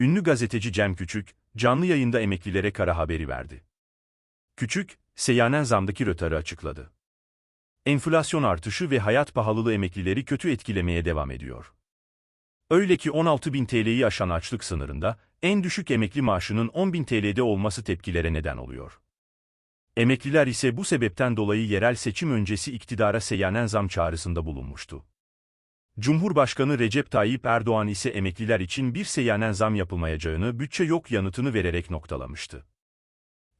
Ünlü gazeteci Cem Küçük, canlı yayında emeklilere kara haberi verdi. Küçük, seyyanen zamdaki rötarı açıkladı. Enflasyon artışı ve hayat pahalılığı emeklileri kötü etkilemeye devam ediyor. Öyle ki 16.000 TL'yi aşan açlık sınırında, en düşük emekli maaşının 10.000 TL'de olması tepkilere neden oluyor. Emekliler ise bu sebepten dolayı yerel seçim öncesi iktidara seyyanen zam çağrısında bulunmuştu. Cumhurbaşkanı Recep Tayyip Erdoğan ise emekliler için bir seyyanen zam yapılmayacağını bütçe yok yanıtını vererek noktalamıştı.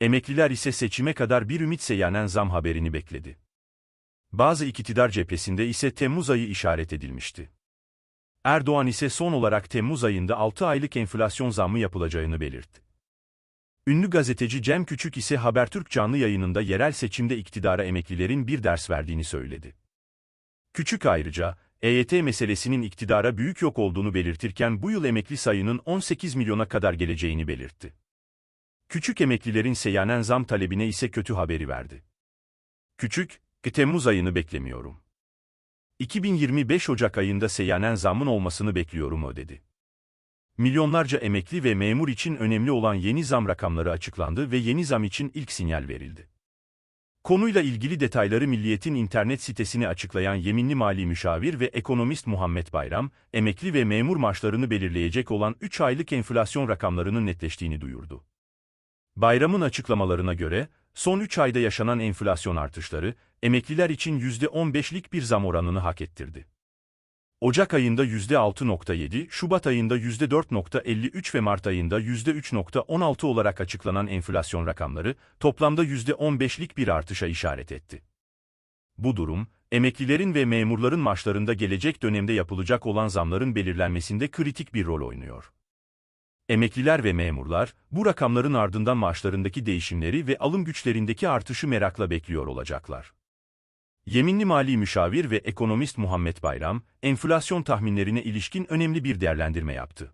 Emekliler ise seçime kadar bir ümit seyyanen zam haberini bekledi. Bazı iktidar cephesinde ise Temmuz ayı işaret edilmişti. Erdoğan ise son olarak Temmuz ayında 6 aylık enflasyon zammı yapılacağını belirtti. Ünlü gazeteci Cem Küçük ise Habertürk canlı yayınında yerel seçimde iktidara emeklilerin bir ders verdiğini söyledi. Küçük ayrıca, EYT meselesinin iktidara büyük yok olduğunu belirtirken bu yıl emekli sayının 18 milyona kadar geleceğini belirtti. Küçük emeklilerin seyyanen zam talebine ise kötü haberi verdi. Küçük, Temmuz ayını beklemiyorum. 2025 Ocak ayında seyyanen zammın olmasını bekliyorum o dedi. Milyonlarca emekli ve memur için önemli olan yeni zam rakamları açıklandı ve yeni zam için ilk sinyal verildi. Konuyla ilgili detayları Milliyet'in internet sitesini açıklayan yeminli mali müşavir ve ekonomist Muhammed Bayram, emekli ve memur maaşlarını belirleyecek olan 3 aylık enflasyon rakamlarının netleştiğini duyurdu. Bayram'ın açıklamalarına göre, son 3 ayda yaşanan enflasyon artışları, emekliler için %15'lik bir zam oranını hak ettirdi. Ocak ayında %6.7, Şubat ayında %4.53 ve Mart ayında %3.16 olarak açıklanan enflasyon rakamları, toplamda %15'lik bir artışa işaret etti. Bu durum, emeklilerin ve memurların maaşlarında gelecek dönemde yapılacak olan zamların belirlenmesinde kritik bir rol oynuyor. Emekliler ve memurlar, bu rakamların ardından maaşlarındaki değişimleri ve alım güçlerindeki artışı merakla bekliyor olacaklar. Yeminli mali müşavir ve ekonomist Muhammed Bayram, enflasyon tahminlerine ilişkin önemli bir değerlendirme yaptı.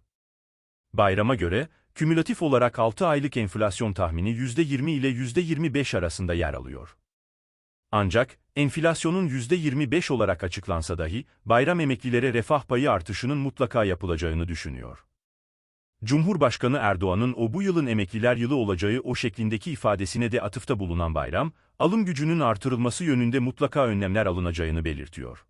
Bayram'a göre, kümülatif olarak 6 aylık enflasyon tahmini %20 ile %25 arasında yer alıyor. Ancak, enflasyonun %25 olarak açıklansa dahi, bayram emeklilere refah payı artışının mutlaka yapılacağını düşünüyor. Cumhurbaşkanı Erdoğan'ın o bu yılın emekliler yılı olacağı o şeklindeki ifadesine de atıfta bulunan Bayram, alım gücünün artırılması yönünde mutlaka önlemler alınacağını belirtiyor.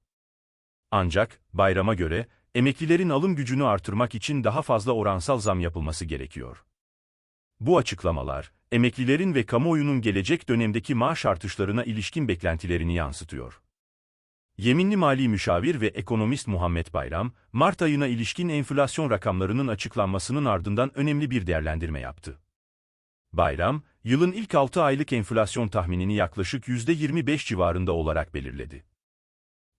Ancak, Bayram'a göre, emeklilerin alım gücünü artırmak için daha fazla oransal zam yapılması gerekiyor. Bu açıklamalar, emeklilerin ve kamuoyunun gelecek dönemdeki maaş artışlarına ilişkin beklentilerini yansıtıyor. Yeminli mali müşavir ve ekonomist Muhammed Bayram, Mart ayına ilişkin enflasyon rakamlarının açıklanmasının ardından önemli bir değerlendirme yaptı. Bayram, yılın ilk 6 aylık enflasyon tahminini yaklaşık %25 civarında olarak belirledi.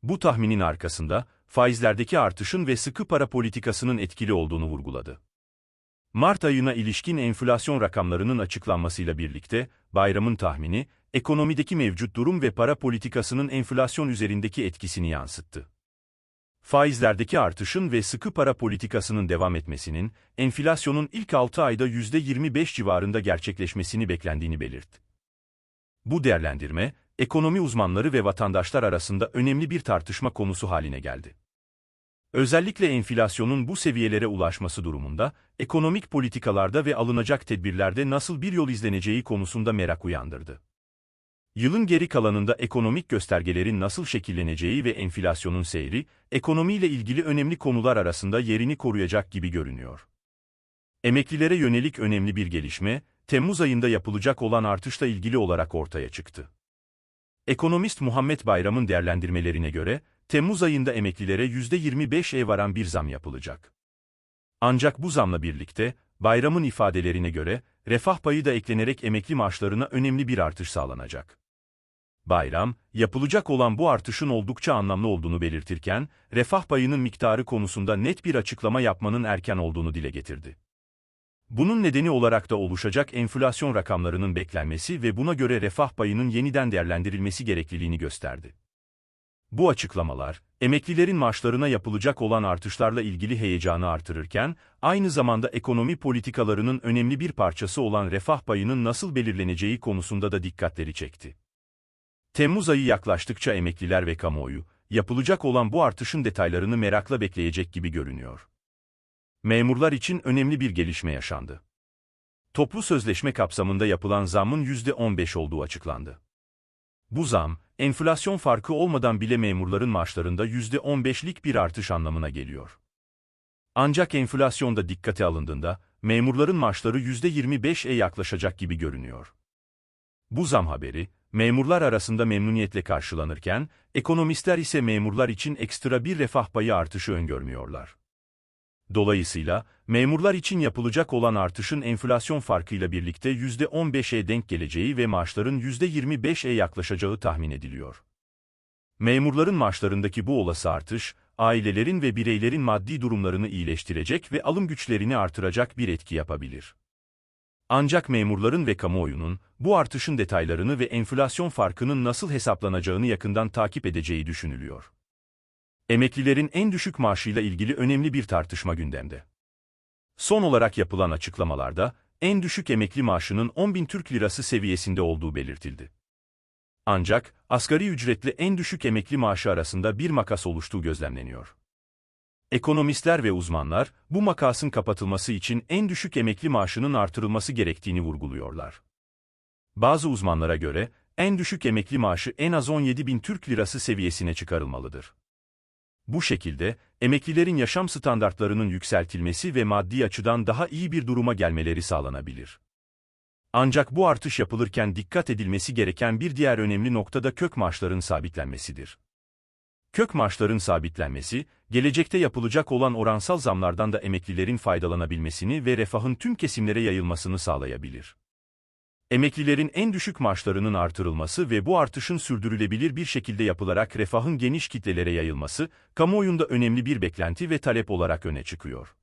Bu tahminin arkasında, faizlerdeki artışın ve sıkı para politikasının etkili olduğunu vurguladı. Mart ayına ilişkin enflasyon rakamlarının açıklanmasıyla birlikte, bayramın tahmini, ekonomideki mevcut durum ve para politikasının enflasyon üzerindeki etkisini yansıttı. Faizlerdeki artışın ve sıkı para politikasının devam etmesinin, enflasyonun ilk 6 ayda %25 civarında gerçekleşmesini beklendiğini belirtti. Bu değerlendirme, ekonomi uzmanları ve vatandaşlar arasında önemli bir tartışma konusu haline geldi. Özellikle enflasyonun bu seviyelere ulaşması durumunda, ekonomik politikalarda ve alınacak tedbirlerde nasıl bir yol izleneceği konusunda merak uyandırdı. Yılın geri kalanında ekonomik göstergelerin nasıl şekilleneceği ve enflasyonun seyri, ekonomiyle ilgili önemli konular arasında yerini koruyacak gibi görünüyor. Emeklilere yönelik önemli bir gelişme, Temmuz ayında yapılacak olan artışla ilgili olarak ortaya çıktı. Ekonomist Muhammed Bayram'ın değerlendirmelerine göre, Temmuz ayında emeklilere %25'e varan bir zam yapılacak. Ancak bu zamla birlikte, Bayram'ın ifadelerine göre, refah payı da eklenerek emekli maaşlarına önemli bir artış sağlanacak. Bayram, yapılacak olan bu artışın oldukça anlamlı olduğunu belirtirken, refah payının miktarı konusunda net bir açıklama yapmanın erken olduğunu dile getirdi. Bunun nedeni olarak da oluşacak enflasyon rakamlarının beklenmesi ve buna göre refah payının yeniden değerlendirilmesi gerekliliğini gösterdi. Bu açıklamalar, emeklilerin maaşlarına yapılacak olan artışlarla ilgili heyecanı artırırken, aynı zamanda ekonomi politikalarının önemli bir parçası olan refah payının nasıl belirleneceği konusunda da dikkatleri çekti. Temmuz ayı yaklaştıkça emekliler ve kamuoyu, yapılacak olan bu artışın detaylarını merakla bekleyecek gibi görünüyor. memurlar için önemli bir gelişme yaşandı. Toplu sözleşme kapsamında yapılan zammın %15 olduğu açıklandı. Bu zam, enflasyon farkı olmadan bile memurların maaşlarında %15'lik bir artış anlamına geliyor. Ancak enflasyonda dikkate alındığında, memurların maaşları %25'e yaklaşacak gibi görünüyor. Bu zam haberi, memurlar arasında memnuniyetle karşılanırken, ekonomistler ise memurlar için ekstra bir refah payı artışı öngörmüyorlar. Dolayısıyla, memurlar için yapılacak olan artışın enflasyon farkıyla birlikte %15'e denk geleceği ve maaşların %25'e yaklaşacağı tahmin ediliyor. Memurların maaşlarındaki bu olası artış, ailelerin ve bireylerin maddi durumlarını iyileştirecek ve alım güçlerini artıracak bir etki yapabilir. Ancak memurların ve kamuoyunun, bu artışın detaylarını ve enflasyon farkının nasıl hesaplanacağını yakından takip edeceği düşünülüyor. Emeklilerin en düşük maaşıyla ilgili önemli bir tartışma gündemde. Son olarak yapılan açıklamalarda, en düşük emekli maaşının 10.000 Türk Lirası seviyesinde olduğu belirtildi. Ancak, asgari ücretle en düşük emekli maaşı arasında bir makas oluştuğu gözlemleniyor. Ekonomistler ve uzmanlar, bu makasın kapatılması için en düşük emekli maaşının artırılması gerektiğini vurguluyorlar. Bazı uzmanlara göre, en düşük emekli maaşı en az 17 bin Türk Lirası seviyesine çıkarılmalıdır. Bu şekilde, emeklilerin yaşam standartlarının yükseltilmesi ve maddi açıdan daha iyi bir duruma gelmeleri sağlanabilir. Ancak bu artış yapılırken dikkat edilmesi gereken bir diğer önemli nokta da kök maaşların sabitlenmesidir. Kök maaşların sabitlenmesi, gelecekte yapılacak olan oransal zamlardan da emeklilerin faydalanabilmesini ve refahın tüm kesimlere yayılmasını sağlayabilir. Emeklilerin en düşük maaşlarının artırılması ve bu artışın sürdürülebilir bir şekilde yapılarak refahın geniş kitlelere yayılması, kamuoyunda önemli bir beklenti ve talep olarak öne çıkıyor.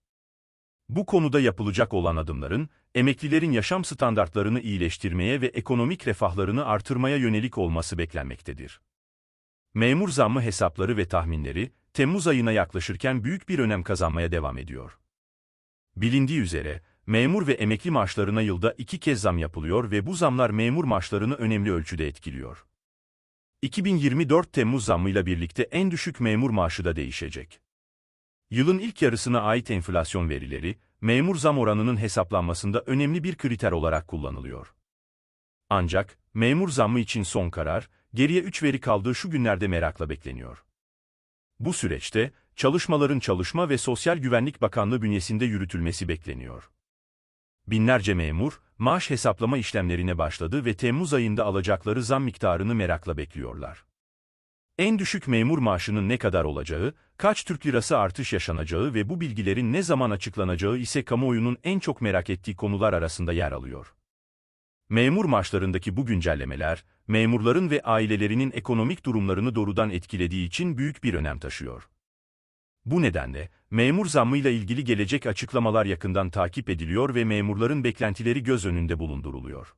Bu konuda yapılacak olan adımların, emeklilerin yaşam standartlarını iyileştirmeye ve ekonomik refahlarını artırmaya yönelik olması beklenmektedir. Memur zammı hesapları ve tahminleri, Temmuz ayına yaklaşırken büyük bir önem kazanmaya devam ediyor. Bilindiği üzere, memur ve emekli maaşlarına yılda iki kez zam yapılıyor ve bu zamlar memur maaşlarını önemli ölçüde etkiliyor. 2024 Temmuz zammıyla birlikte en düşük memur maaşı da değişecek. Yılın ilk yarısına ait enflasyon verileri, memur zam oranının hesaplanmasında önemli bir kriter olarak kullanılıyor. Ancak, memur zammı için son karar, geriye 3 veri kaldığı şu günlerde merakla bekleniyor. Bu süreçte, çalışmaların Çalışma ve Sosyal Güvenlik Bakanlığı bünyesinde yürütülmesi bekleniyor. Binlerce memur, maaş hesaplama işlemlerine başladı ve Temmuz ayında alacakları zam miktarını merakla bekliyorlar. En düşük memur maaşının ne kadar olacağı, kaç Türk lirası artış yaşanacağı ve bu bilgilerin ne zaman açıklanacağı ise kamuoyunun en çok merak ettiği konular arasında yer alıyor. Memur maaşlarındaki bu güncellemeler, memurların ve ailelerinin ekonomik durumlarını doğrudan etkilediği için büyük bir önem taşıyor. Bu nedenle, memur zammıyla ilgili gelecek açıklamalar yakından takip ediliyor ve memurların beklentileri göz önünde bulunduruluyor.